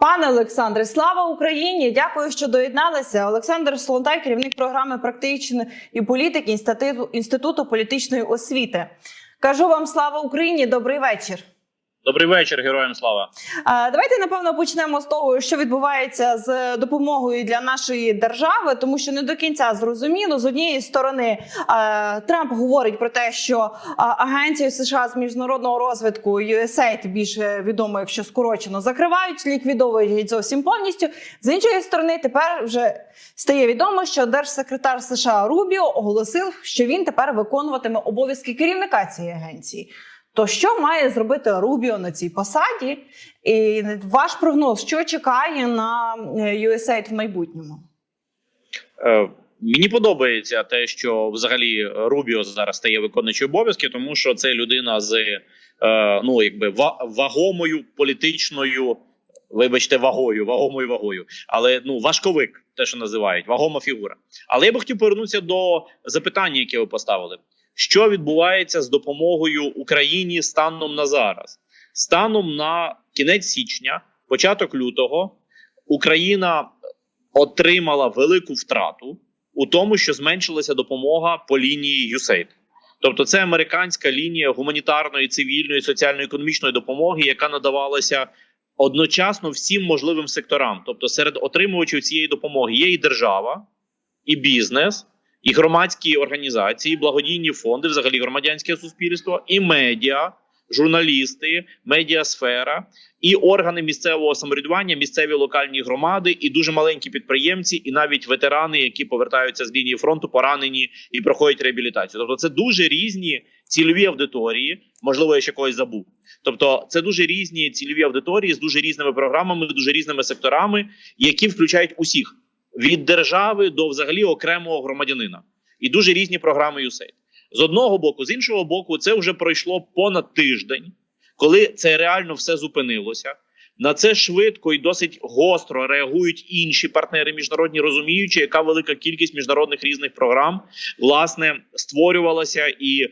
Пане Олександре, слава Україні! Дякую, що доєдналися. Олександр Солонтай, керівник програми практичної політики інституту, інституту політичної освіти. Кажу вам слава Україні! Добрий вечір. Добрий вечір, героям слава. Давайте напевно почнемо з того, що відбувається з допомогою для нашої держави, тому що не до кінця зрозуміло з однієї сторони а, Трамп говорить про те, що а, агенцію США з міжнародного розвитку USAID, більше відомо, якщо скорочено, закривають, ліквідовують зовсім повністю. З іншої сторони, тепер вже стає відомо, що держсекретар США Рубіо оголосив, що він тепер виконуватиме обов'язки керівника цієї агенції. То що має зробити Рубіо на цій посаді? І ваш прогноз, що чекає на е, USAID в майбутньому? Е, мені подобається те, що взагалі Рубіо зараз стає виконуючим обов'язки, тому що це людина з е, ну якби вагомою політичною, вибачте, вагою, вагомою вагою, але ну важковик, те, що називають, вагома фігура. Але я би хотів повернутися до запитання, яке ви поставили. Що відбувається з допомогою Україні станом на зараз? Станом на кінець січня, початок лютого, Україна отримала велику втрату у тому, що зменшилася допомога по лінії USAID. Тобто, це американська лінія гуманітарної, цивільної, соціально-економічної допомоги, яка надавалася одночасно всім можливим секторам. Тобто, серед отримувачів цієї допомоги є і держава, і бізнес, і громадські організації, і благодійні фонди, взагалі громадянське суспільство, і медіа, журналісти, медіасфера, і органи місцевого самоврядування, місцеві локальні громади, і дуже маленькі підприємці, і навіть ветерани, які повертаються з лінії фронту, поранені і проходять реабілітацію. Тобто, це дуже різні цільові аудиторії. Можливо, я ще когось забув. Тобто, це дуже різні цільові аудиторії з дуже різними програмами, дуже різними секторами, які включають усіх від держави до взагалі окремого громадянина, і дуже різні програми USAID. З одного боку, з іншого боку, це вже пройшло понад тиждень, коли це реально все зупинилося. На це швидко і досить гостро реагують інші партнери міжнародні, розуміючи, яка велика кількість міжнародних різних програм власне створювалася і е,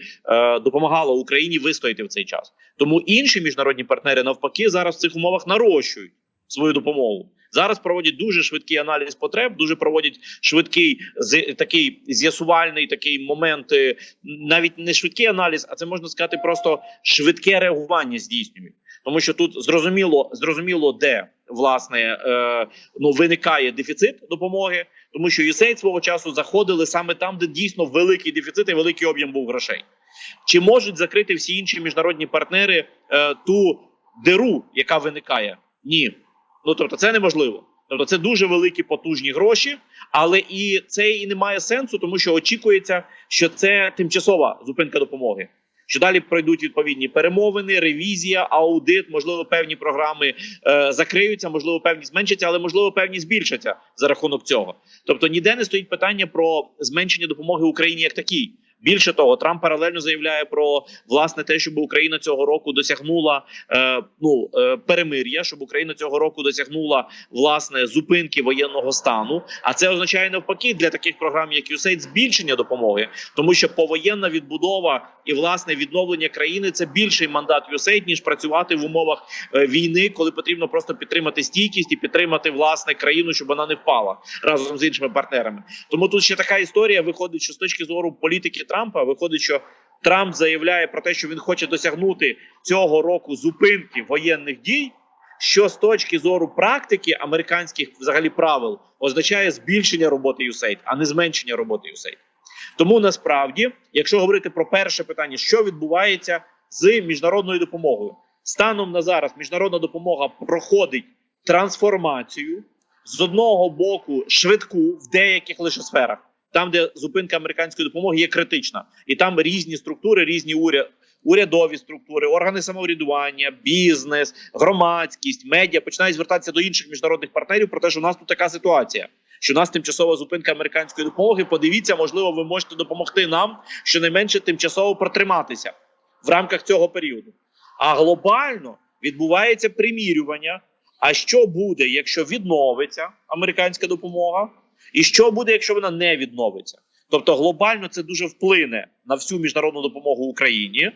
допомагала Україні вистояти в цей час. Тому інші міжнародні партнери навпаки зараз в цих умовах нарощують свою допомогу. Зараз проводять дуже швидкий аналіз потреб, дуже проводять швидкий з такий з'ясувальний такий момент, е, навіть не швидкий аналіз, а це можна сказати, просто швидке реагування здійснюють. Тому що тут зрозуміло, зрозуміло, де власне е, ну виникає дефіцит допомоги, тому що USAID свого часу заходили саме там, де дійсно великий дефіцит і великий об'єм був грошей. Чи можуть закрити всі інші міжнародні партнери е, ту диру, яка виникає? Ні. Ну тобто, це неможливо. Тобто, це дуже великі потужні гроші, але і це і не має сенсу, тому що очікується, що це тимчасова зупинка допомоги. Що далі пройдуть відповідні перемовини, ревізія, аудит, можливо, певні програми е, закриються, можливо, певні зменшаться, але можливо певні збільшаться за рахунок цього. Тобто ніде не стоїть питання про зменшення допомоги Україні як такій. Більше того, Трамп паралельно заявляє про власне те, щоб Україна цього року досягнула е, ну е, перемир'я, щоб Україна цього року досягнула власне зупинки воєнного стану. А це означає навпаки для таких програм, як USAID, збільшення допомоги, тому що повоєнна відбудова і власне відновлення країни це більший мандат USAID, ніж працювати в умовах е, війни, коли потрібно просто підтримати стійкість і підтримати власне країну, щоб вона не впала разом з іншими партнерами. Тому тут ще така історія виходить, що з точки зору політики Трампа виходить, що Трамп заявляє про те, що він хоче досягнути цього року зупинки воєнних дій. Що з точки зору практики американських взагалі правил означає збільшення роботи USAID, а не зменшення роботи USAID. Тому насправді, якщо говорити про перше питання, що відбувається з міжнародною допомогою, станом на зараз міжнародна допомога проходить трансформацію з одного боку швидку в деяких лише сферах, там, де зупинка американської допомоги є критична, і там різні структури, різні уряд. Урядові структури, органи самоврядування, бізнес, громадськість, медіа починають звертатися до інших міжнародних партнерів про те, що у нас тут така ситуація, що у нас тимчасова зупинка американської допомоги. Подивіться, можливо, ви можете допомогти нам щонайменше тимчасово протриматися в рамках цього періоду. А глобально відбувається примірювання. А що буде, якщо відновиться американська допомога, і що буде, якщо вона не відновиться? Тобто глобально це дуже вплине на всю міжнародну допомогу Україні.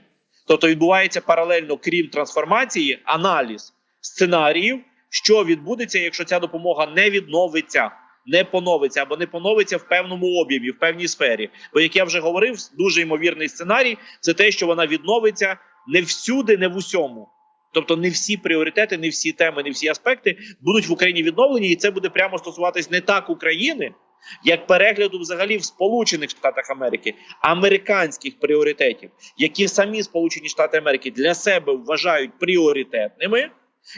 Тобто відбувається паралельно, крім трансформації, аналіз сценаріїв, що відбудеться, якщо ця допомога не відновиться. Не поновиться або не поновиться в певному об'ємі, в певній сфері. Бо як я вже говорив, дуже ймовірний сценарій це те, що вона відновиться не всюди, не в усьому. Тобто, не всі пріоритети, не всі теми, не всі аспекти будуть в Україні відновлені, і це буде прямо стосуватись не так України, як перегляду взагалі в Сполучених Штатах Америки, американських пріоритетів, які самі Сполучені Штати Америки для себе вважають пріоритетними.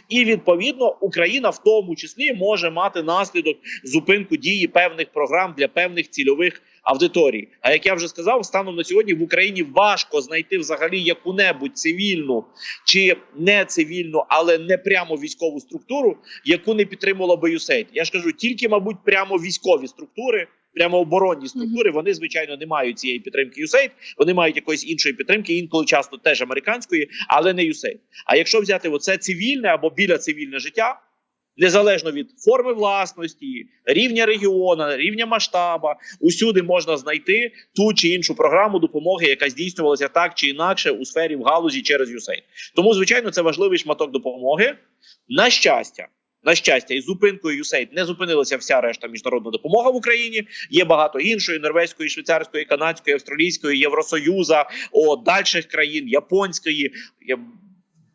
І відповідно Україна в тому числі може мати наслідок зупинку дії певних програм для певних цільових аудиторій. А як я вже сказав, станом на сьогодні в Україні важко знайти взагалі яку-небудь цивільну чи не цивільну, але не прямо військову структуру, яку не підтримувала би USAID. Я ж кажу, тільки, мабуть, прямо військові структури. Прямо оборонні структури вони звичайно не мають цієї підтримки USAID, Вони мають якоїсь іншої підтримки, інколи часто теж американської, але не USAID. А якщо взяти оце цивільне або біля цивільне життя, незалежно від форми власності, рівня регіону, рівня масштаба, усюди можна знайти ту чи іншу програму допомоги, яка здійснювалася так чи інакше у сфері в галузі через USAID. Тому, звичайно, це важливий шматок допомоги. На щастя. На щастя, із зупинкою USAID не зупинилася вся решта міжнародна допомога в Україні. Є багато іншої норвезької, швейцарської, канадської, австралійської, Євросоюза, о дальших країн, японської.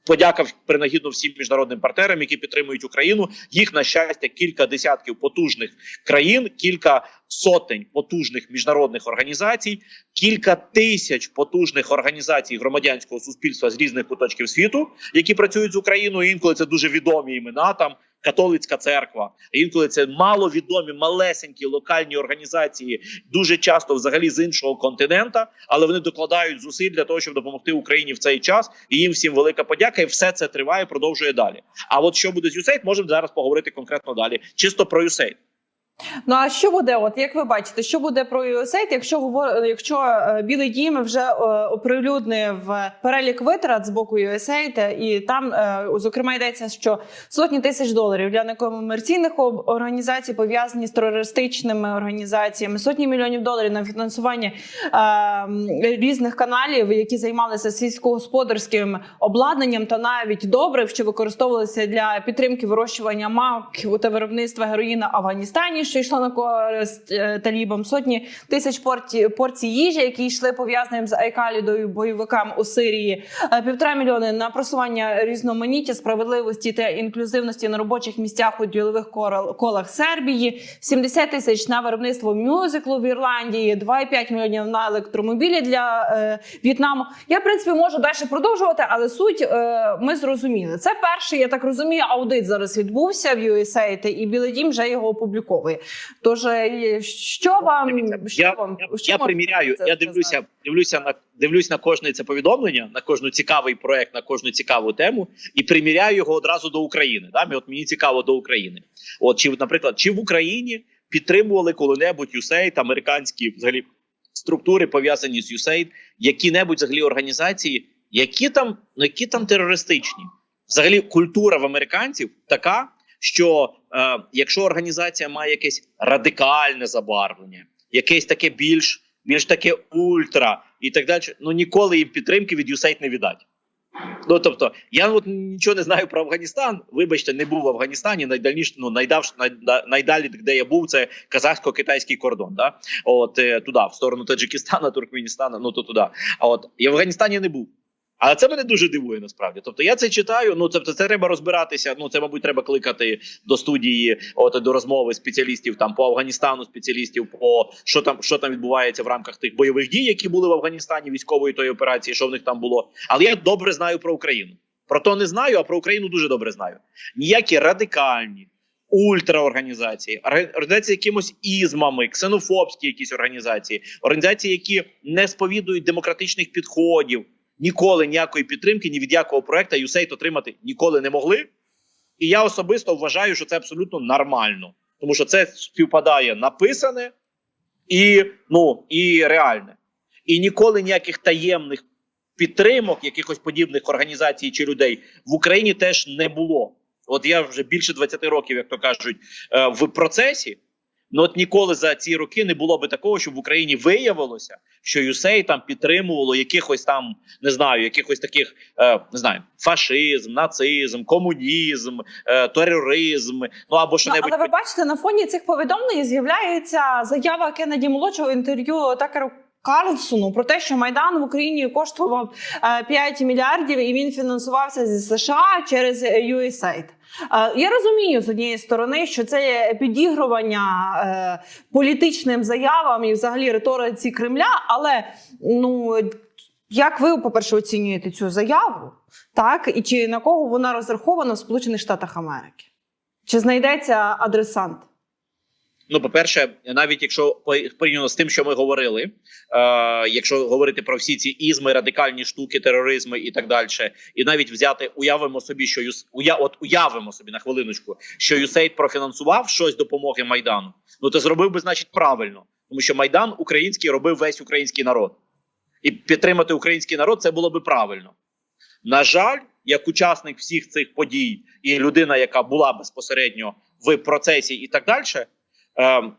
Я подяка принагідно всім міжнародним партнерам, які підтримують Україну. Їх на щастя кілька десятків потужних країн, кілька сотень потужних міжнародних організацій, кілька тисяч потужних організацій громадянського суспільства з різних куточків світу, які працюють з Україною. Інколи це дуже відомі імена там. Католицька церква, інколи це маловідомі малесенькі локальні організації, дуже часто взагалі з іншого континента, але вони докладають зусиль для того, щоб допомогти Україні в цей час. І їм всім велика подяка, і все це триває, продовжує далі. А от що буде з USAID, можемо зараз поговорити конкретно далі. Чисто про USAID. Ну а що буде, от як ви бачите, що буде про USAID, якщо говор... якщо е, Білий Дім вже е, оприлюднив перелік витрат з боку USAID, і там е, зокрема йдеться, що сотні тисяч доларів для некомерційних організацій пов'язані з терористичними організаціями, сотні мільйонів доларів на фінансування е, різних каналів, які займалися сільськогосподарським обладнанням та навіть добрив, що використовувалися для підтримки вирощування мавк та виробництва героїна Афганістані, що йшло на користь е, талібам, сотні тисяч порцій, порцій їжі, які йшли пов'язаним з Айкалідою бойовикам у Сирії, е, півтора мільйони на просування різноманіття, справедливості та інклюзивності на робочих місцях у ділових колах Сербії, 70 тисяч на виробництво мюзиклу в Ірландії, 2,5 мільйонів на електромобілі для е, В'єтнаму. Я в принципі можу далі продовжувати, але суть е, ми зрозуміли. Це перший, я так розумію, аудит зараз відбувся в USAID, і Білий Дім вже його опубліковує. Тож е, що вам що я, вам що я приміряю, я сказати? дивлюся, дивлюся на дивлюсь на кожне це повідомлення, на кожну цікавий проект, на кожну цікаву тему, і приміряю його одразу до України. Да? От мені цікаво до України. От чи, наприклад, чи в Україні підтримували коли-небудь USAID, американські взагалі структури пов'язані з USAID, які-небудь взагалі організації, які там, ну які там терористичні? Взагалі, культура в американців така, що е, якщо організація має якесь радикальне забарвлення, якесь таке більш, більш таке ультра і так далі, ну ніколи їм підтримки від USAID не віддать. Ну тобто, я от нічого не знаю про Афганістан. Вибачте, не був в Афганістані. Найдальніше, ну найдавш, найда, найдалі, де я був, це казахсько-китайський кордон. Да? От е, туди, в сторону Таджикистана, Туркменістана, ну то туди. А от я в Афганістані не був. Але це мене дуже дивує насправді. Тобто я це читаю. Ну тобто, це треба розбиратися. Ну це, мабуть, треба кликати до студії, от до розмови спеціалістів там по Афганістану, спеціалістів по що там, що там відбувається в рамках тих бойових дій, які були в Афганістані, військової тої операції, що в них там було. Але я добре знаю про Україну. Про то не знаю, а про Україну дуже добре знаю. Ніякі радикальні. Ультраорганізації, організації якимось ізмами, ксенофобські якісь організації, організації, які не сповідують демократичних підходів, ніколи ніякої підтримки ні від якого проекту USAID отримати ніколи не могли. І я особисто вважаю, що це абсолютно нормально, тому що це співпадає написане і, ну, і реальне. І ніколи ніяких таємних підтримок якихось подібних організацій чи людей в Україні теж не було. От я вже більше 20 років, як то кажуть, е, в процесі. Ну от ніколи за ці роки не було би такого, щоб в Україні виявилося, що Юсей там підтримувало якихось там не знаю, якихось таких е, не знаю, фашизм, нацизм, комунізм, е, тероризм, ну або що Ну, але ви бачите, на фоні цих повідомлень з'являється заява Кеннеді молодшого інтерв'ю Такеру Карлсону про те, що майдан в Україні коштував е, 5 мільярдів і він фінансувався зі США через USAID. Е, Я розумію з однієї сторони, що це є підігрування е, політичним заявам і взагалі риториці Кремля. Але ну як ви, по-перше, оцінюєте цю заяву, так і чи на кого вона розрахована в Сполучених Штатах Америки? Чи знайдеться адресант? Ну, по-перше, навіть якщо по- порівняно з тим, що ми говорили, е, якщо говорити про всі ці ізми, радикальні штуки, тероризми і так далі, і навіть взяти, уявимо собі, що Юс... уя... от уявимо собі на хвилиночку, що Юсейд профінансував щось допомоги Майдану, ну то зробив би, значить, правильно, тому що Майдан український робив весь український народ, і підтримати український народ це було би правильно. На жаль, як учасник всіх цих подій і людина, яка була безпосередньо в процесі, і так далі. Е,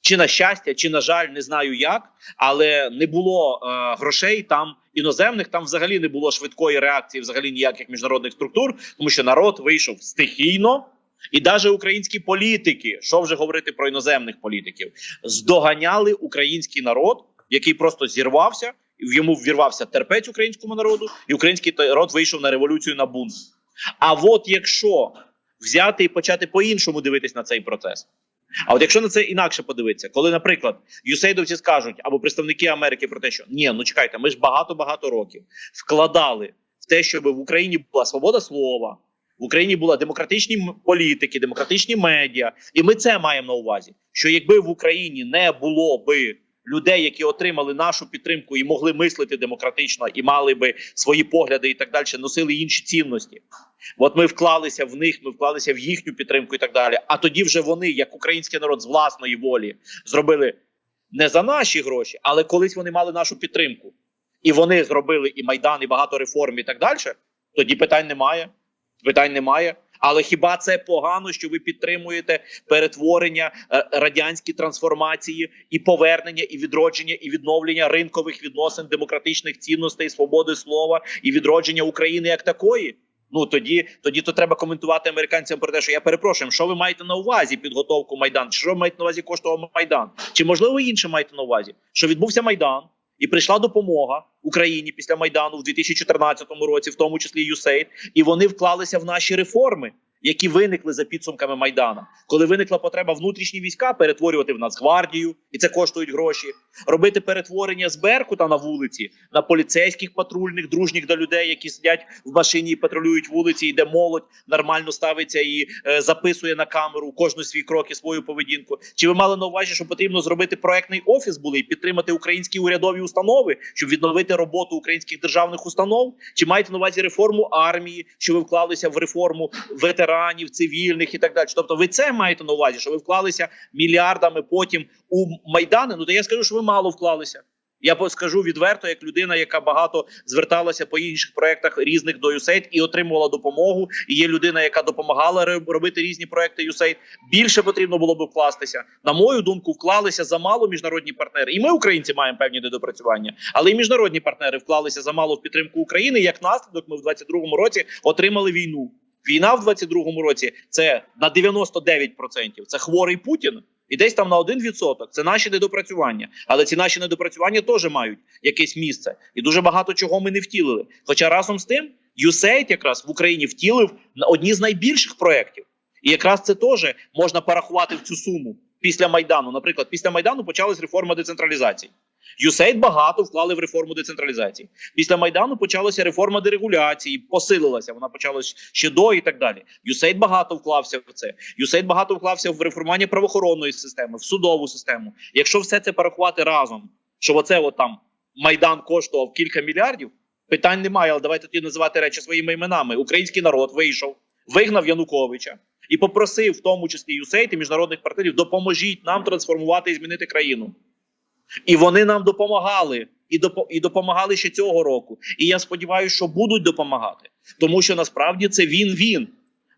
чи на щастя, чи на жаль, не знаю як, але не було е, грошей там іноземних. Там взагалі не було швидкої реакції, взагалі ніяких міжнародних структур, тому що народ вийшов стихійно, і навіть українські політики, що вже говорити про іноземних політиків, здоганяли український народ, який просто зірвався, і в йому ввірвався терпець українському народу, і український народ вийшов на революцію на бунт. А от якщо взяти і почати по-іншому дивитись на цей процес. А от якщо на це інакше подивитися, коли, наприклад, юсейдовці скажуть або представники Америки про те, що ні, ну чекайте, ми ж багато-багато років вкладали в те, щоб в Україні була свобода слова, в Україні була демократичні політики, демократичні медіа, і ми це маємо на увазі. Що якби в Україні не було би людей, які отримали нашу підтримку і могли мислити демократично, і мали би свої погляди і так далі, носили інші цінності. От ми вклалися в них, ми вклалися в їхню підтримку і так далі. А тоді вже вони, як український народ з власної волі, зробили не за наші гроші, але колись вони мали нашу підтримку. І вони зробили і майдан, і багато реформ, і так далі. Тоді питань немає. Питань немає. Але хіба це погано, що ви підтримуєте перетворення е, радянські трансформації і повернення, і відродження, і відновлення ринкових відносин, демократичних цінностей, свободи слова і відродження України як такої? Ну тоді, тоді то треба коментувати американцям про те, що я перепрошую, що ви маєте на увазі підготовку майдан? Що ви маєте на увазі коштував майдан? Чи можливо інше маєте на увазі? Що відбувся майдан? І прийшла допомога Україні після майдану в 2014 році, в тому числі USAID, і вони вклалися в наші реформи, які виникли за підсумками майдана, коли виникла потреба внутрішні війська перетворювати в Нацгвардію, і це коштують гроші. Робити перетворення з Беркута на вулиці на поліцейських патрульних, дружніх до людей, які сидять в машині і патрулюють вулиці, і де молодь нормально ставиться і е, записує на камеру кожну свій крок і свою поведінку. Чи ви мали на увазі, що потрібно зробити проектний офіс були і підтримати українські урядові установи, щоб відновити роботу українських державних установ? Чи маєте на увазі реформу армії, що ви вклалися в реформу ветеранів, цивільних і так далі? Тобто, ви це маєте на увазі, що ви вклалися мільярдами потім у майдани? Ну то я скажу, що ви мало вклалися. Я скажу відверто, як людина, яка багато зверталася по інших проектах різних до USAID і отримувала допомогу. І є людина, яка допомагала робити різні проекти USAID. Більше потрібно було би вкластися. На мою думку, вклалися замало міжнародні партнери. І ми, українці, маємо певні недопрацювання, але і міжнародні партнери вклалися замало в підтримку України. Як наслідок, ми в 22-му році отримали війну. Війна в 22-му році це на 99%. Це хворий Путін. І десь там на 1% це наші недопрацювання. Але ці наші недопрацювання теж мають якесь місце. І дуже багато чого ми не втілили. Хоча разом з тим, USAID якраз в Україні втілив одні з найбільших проєктів. І якраз це теж можна порахувати в цю суму після Майдану. Наприклад, після Майдану почалась реформа децентралізації. USAID багато вклали в реформу децентралізації. Після Майдану почалася реформа дерегуляції, посилилася. Вона почалась ще до і так далі. USAID багато вклався в це. USAID багато вклався в реформування правоохоронної системи, в судову систему. Якщо все це порахувати разом, що оце от там Майдан коштував кілька мільярдів, питань немає. Але давайте тоді називати речі своїми іменами. Український народ вийшов, вигнав Януковича і попросив, в тому числі USAID і міжнародних партнерів, допоможіть нам трансформувати і змінити країну. І вони нам допомагали, і допо- і допомагали ще цього року. І я сподіваюся, що будуть допомагати, тому що насправді це він він.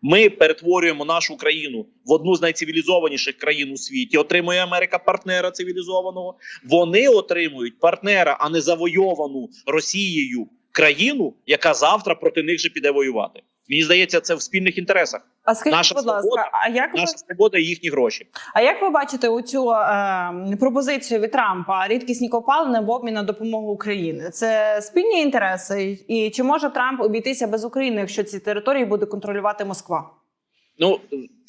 Ми перетворюємо нашу країну в одну з найцивілізованіших країн у світі. Отримує Америка партнера цивілізованого. Вони отримують партнера, а не завойовану Росією країну, яка завтра проти них же піде воювати. Мені здається, це в спільних інтересах. А скажіть, Наша будь ласка, свобода, а як ви свобода і їхні гроші. А як ви бачите у цю е, пропозицію від Трампа рідкісні копалини в обмін на допомогу Україні? Це спільні інтереси, і чи може Трамп обійтися без України, якщо ці території буде контролювати Москва? Ну,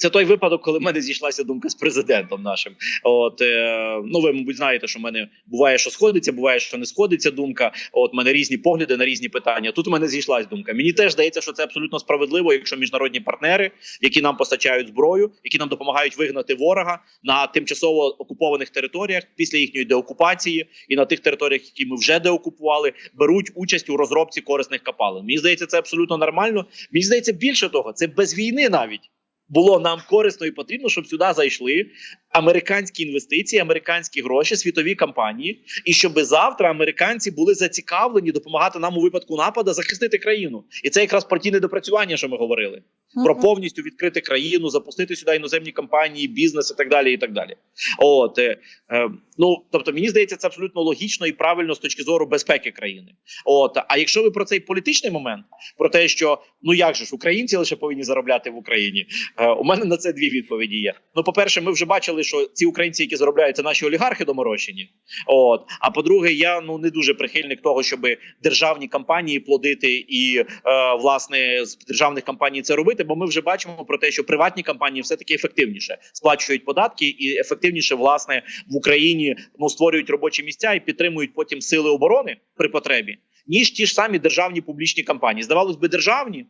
це той випадок, коли в мене зійшлася думка з президентом нашим. От е, ну ви, мабуть, знаєте, що в мене буває, що сходиться, буває, що не сходиться думка. От в мене різні погляди на різні питання. Тут у мене зійшлась думка. Мені теж здається, що це абсолютно справедливо, якщо міжнародні партнери, які нам постачають зброю, які нам допомагають вигнати ворога на тимчасово окупованих територіях після їхньої деокупації і на тих територіях, які ми вже деокупували, беруть участь у розробці корисних капалин. Мені здається, це абсолютно нормально. Мені здається, більше того, це без війни навіть було нам корисно і потрібно, щоб сюди зайшли американські інвестиції, американські гроші, світові компанії, і щоб завтра американці були зацікавлені допомагати нам у випадку нападу захистити країну. І це якраз про ті недопрацювання, що ми говорили. Про повністю відкрити країну, запустити сюди іноземні компанії, бізнес і так далі. І так далі. От е, е, ну тобто, мені здається, це абсолютно логічно і правильно з точки зору безпеки країни. От а якщо ви про цей політичний момент, про те, що ну як же ж українці лише повинні заробляти в Україні, у мене на це дві відповіді є. Ну, по перше, ми вже бачили, що ці українці, які заробляють, це наші олігархи доморощені. От а по-друге, я ну не дуже прихильник того, щоб державні компанії плодити і е, власне з державних компаній це робити. Бо ми вже бачимо про те, що приватні компанії все таки ефективніше сплачують податки і ефективніше власне в Україні ну створюють робочі місця і підтримують потім сили оборони при потребі, ніж ті ж самі державні публічні компанії. Здавалось би, державні.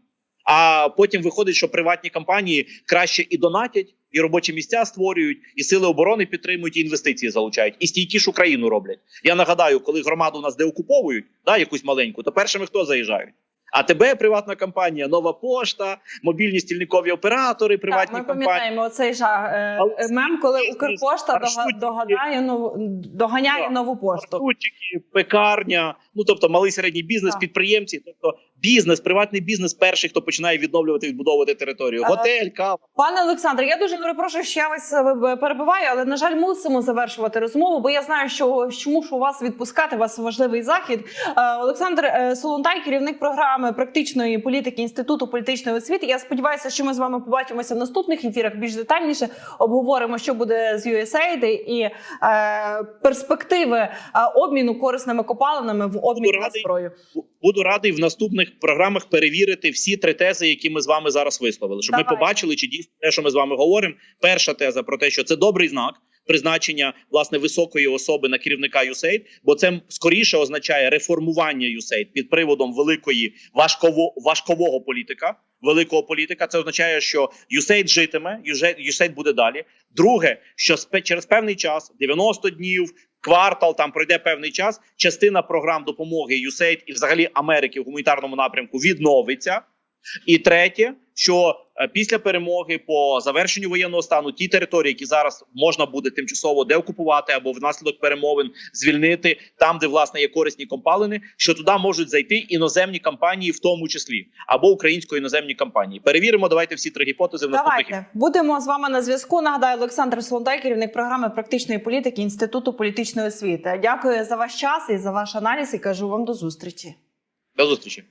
А потім виходить, що приватні компанії краще і донатять, і робочі місця створюють, і сили оборони підтримують, і інвестиції залучають, і стійкішу країну роблять. Я нагадаю, коли громаду у нас деокуповують, да, якусь маленьку, то першими хто заїжджають? А тебе приватна компанія, нова пошта, мобільні стільникові оператори, приватні так, ми компанії. пам'ятаємо цей жах е, е, мем, коли Укрпошта догадає нову доганяє Так. нову пошту. Маршрутчики, пекарня, ну тобто малий середній бізнес, Так. підприємці, тобто бізнес, приватний бізнес, перший, хто починає відновлювати, відбудовувати територію. А- Готель, кава. Пане Олександре, я дуже перепрошую, що я вас е, перебиваю, але на жаль, мусимо завершувати розмову, бо я знаю, що що мушу вас відпускати. Вас важливий захід. Е, Олександр е, Солонтай, керівник програми практичної політики інституту політичної освіти. Я сподіваюся, що ми з вами побачимося в наступних ефірах. Більш детальніше обговоримо, що буде з USAID і е, перспективи е, обміну корисними копалинами в обмін на зброю. Буду радий в наступних програмах перевірити всі три тези, які ми з вами зараз висловили, щоб Давайте. ми побачили, чи дійсно те, що ми з вами говоримо. Перша теза про те, що це добрий знак призначення власне високої особи на керівника USAID, бо це скоріше означає реформування USAID під приводом великої важково важкового політика. Великого політика це означає, що USAID житиме, USAID буде далі. Друге, що через певний час, 90 днів, квартал, там пройде певний час. Частина програм допомоги USAID і взагалі Америки в гуманітарному напрямку відновиться. І третє, що е, після перемоги по завершенню воєнного стану ті території, які зараз можна буде тимчасово деокупувати або внаслідок перемовин звільнити там, де власне є корисні компалини, що туди можуть зайти іноземні компанії, в тому числі або українсько-іноземні компанії. Перевіримо. Давайте всі три гіпотези в наступних Давайте будемо з вами на зв'язку. Нагадаю, Олександр Солонтай, керівник програми практичної політики Інституту політичної освіти. Дякую за ваш час і за ваш аналіз. І кажу вам до зустрічі. до зустрічі.